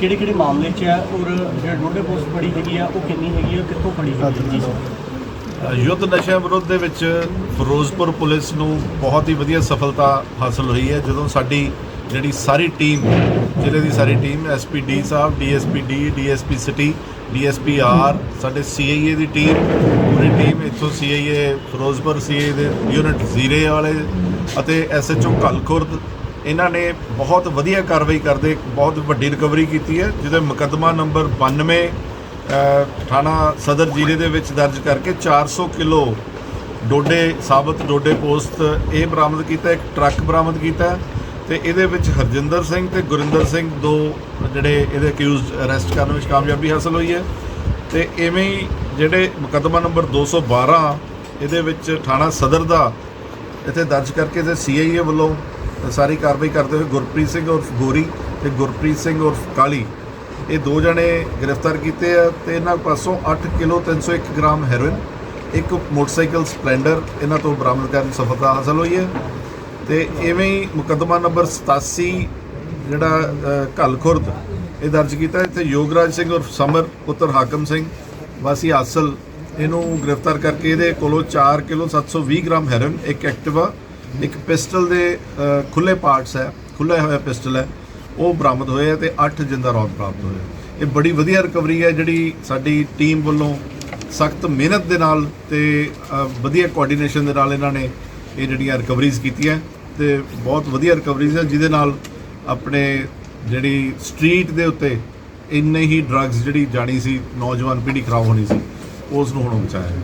ਕਿਹੜੇ ਕਿਹੜੇ ਮਾਮਲੇ 'ਚ ਹੈ ਔਰ ਜਿਹੜਾ ਡੋਡੇ ਪੋਸਟ ਫੜੀ ਹੈਗੀ ਆ ਉਹ ਕਿੰਨੀ ਹੈਗੀ ਆ ਕਿੱਥੋਂ ਫੜੀ ਹੈਗੀ ਹੈ? ਜੀ। ਸਰ ਯੁੱਧ ਨਸ਼ਿਆਂ ਵਿਰੁੱਧ ਦੇ ਵਿੱਚ ਫਿਰੋਜ਼ਪੁਰ ਪੁਲਿਸ ਨੂੰ ਬਹੁਤ ਹੀ ਵਧੀਆ ਸਫਲਤਾ ਹਾਸਲ ਹੋਈ ਹੈ। ਜਦੋਂ ਸਾਡੀ ਜਿਹੜੀ ਸਾਰੀ ਟੀਮ ਜ਼ਿਲ੍ਹੇ ਦੀ ਸਾਰੀ ਟੀਮ ਐਸਪੀ ਡੀ ਸਾਹਿਬ DSP D DSP city DSP R ਸਾਡੇ ਸੀਆਈਏ ਦੀ ਟੀਮ ਪੂਰੀ ਟੀਮ ਇੱਥੋਂ ਸੀਆਈਏ ਫਿਰੋਜ਼ਪੁਰ ਸੀਆਈਏ ਦੇ ਯੂਨਿਟ ਜ਼ੀਰੇ ਵਾਲੇ ਅਤੇ ਐਸਐਚਓ ਕਲਖੁਰਦ ਇਹਨਾਂ ਨੇ ਬਹੁਤ ਵਧੀਆ ਕਾਰਵਾਈ ਕਰਦੇ ਇੱਕ ਬਹੁਤ ਵੱਡੀ ਰਿਕਵਰੀ ਕੀਤੀ ਹੈ, ਜਿਹਦੇ ਮੁਕੱਦਮਾ ਨੰਬਰ 92 ਥਾਣਾ ਸਦਰ ਜ਼ਿਲ੍ਹੇ ਦੇ ਵਿੱਚ ਦਰਜ ਕਰਕੇ 400 ਕਿਲੋ ਡੋਡੇ, ਸਾਬਤ ਡੋਡੇ ਪੋਸਟ ਇਹ ਬਰਾਮਦ ਕੀਤਾ, ਇੱਕ ਟਰੱਕ ਬਰਾਮਦ ਕੀਤਾ ਤੇ ਇਹਦੇ ਵਿੱਚ ਹਰਜਿੰਦਰ ਸਿੰਘ ਤੇ ਗੁਰਿੰਦਰ ਸਿੰਘ ਦੋ ਜਿਹੜੇ ਇਹਦੇ ਅਕਿਊਜ਼ਡ ਅਰੈਸਟ ਕਰਨ ਵਿੱਚ ਕਾਮਯਾਬੀ ਹਾਸਲ ਹੋਈ ਹੈ ਤੇ ਐਵੇਂ ਹੀ ਜਿਹੜੇ ਮੁਕੱਦਮਾ ਨੰਬਰ 212 ਇਹਦੇ ਵਿੱਚ ਥਾਣਾ ਸਦਰ ਦਾ ਇੱਥੇ ਦਰਜ ਕਰਕੇ ਤੇ ਸੀਆਈਏ ਵੱਲੋਂ ਸਾਰੀ ਕਾਰਵਾਈ ਕਰਦੇ ਹੋਏ ਗੁਰਪ੍ਰੀਤ ਸਿੰਘ ਉਰਫ ਗੋਰੀ ਤੇ ਗੁਰਪ੍ਰੀਤ ਸਿੰਘ ਉਰਫ ਕਾਲੀ ਇਹ ਦੋ ਜਣੇ ਗ੍ਰਿਫਤਾਰ ਕੀਤੇ ਆ ਤੇ ਇਹਨਾਂ ਪਾਸੋਂ 8 ਕਿਲੋ 301 ਗ੍ਰਾਮ ਹੈਰੋਇਨ ਇੱਕ ਮੋਟਰਸਾਈਕਲ ਸਪਲੈਂਡਰ ਇਹਨਾਂ ਤੋਂ ਬਰਾਮਦ ਕਰਨ 'ਚ ਸਫਲਤਾ ਹਾਸਲ ਹੋਈ ਹੈ ਤੇ ਐਵੇਂ ਹੀ ਮੁਕੱਦਮਾ ਨੰਬਰ 87 ਜਿਹੜਾ ਅ, ਘੱਲ ਖੁਰਦ ਇਹ ਦਰਜ ਕੀਤਾ ਇੱਥੇ ਯੋਗਰਾਜ ਸਿੰਘ ਉਰਫ ਸਮਰ ਪੁੱਤਰ ਹਾਕਮ ਸਿੰਘ ਵਾਸੀ ਆਸਲ ਇਹਨੂੰ ਗ੍ਰਿਫਤਾਰ ਕਰਕੇ ਇਹਦੇ ਕੋਲੋਂ 4 ਕਿਲੋ 720 ਗ੍ਰਾਮ ਹੈਰੋਇਨ ਇੱਕ ਐਕਟਿਵਾ ਇੱਕ ਪਿਸਟਲ ਦੇ ਅ, ਖੁੱਲੇ ਪਾਰਟਸ ਹੈ ਖੁੱਲਾ ਹੋਇਆ ਪਿਸਟਲ ਹੈ ਉਹ ਬਰਾਮਦ ਹੋਏ ਆ ਤੇ 8 ਜਿੰਦਾ ਰੌਦ ਪ੍ਰਾਪਤ ਹੋਏ ਇਹ ਬੜੀ ਵਧੀਆ ਰਿਕਵਰੀ ਹੈ ਜਿਹੜੀ ਸਾਡੀ ਟੀਮ ਵੱਲੋਂ ਸਖਤ ਮਿਹਨਤ ਦੇ ਨਾਲ ਤੇ ਵਧੀਆ ਕੋਆਰਡੀਨੇਸ਼ਨ ਦੇ ਨਾਲ ਇਹਨਾਂ ਨੇ ਇਹ ਜਿਹੜੀਆਂ ਰਿਕਵਰੀਜ਼ ਕੀਤੀਆਂ ਤੇ ਬਹੁਤ ਵਧੀਆ ਰਿਕਵਰੀਜ਼ ਹੈ ਜਿਹਦੇ ਨਾਲ ਆਪਣੇ ਜਿਹੜੀ ਸਟਰੀਟ ਦੇ ਉੱਤੇ ਇੰਨੇ ਹੀ ਡਰੱਗਸ ਜਿਹੜੀ ਜਾਣੀ ਸੀ ਨੌਜਵਾਨ ਪੀੜ੍ਹੀ ਖਰਾਬ ਹੋਣੀ ਸੀ ਉਸ ਨੂੰ ਹੁਣ ਬਚਾਇਆ ਹੈ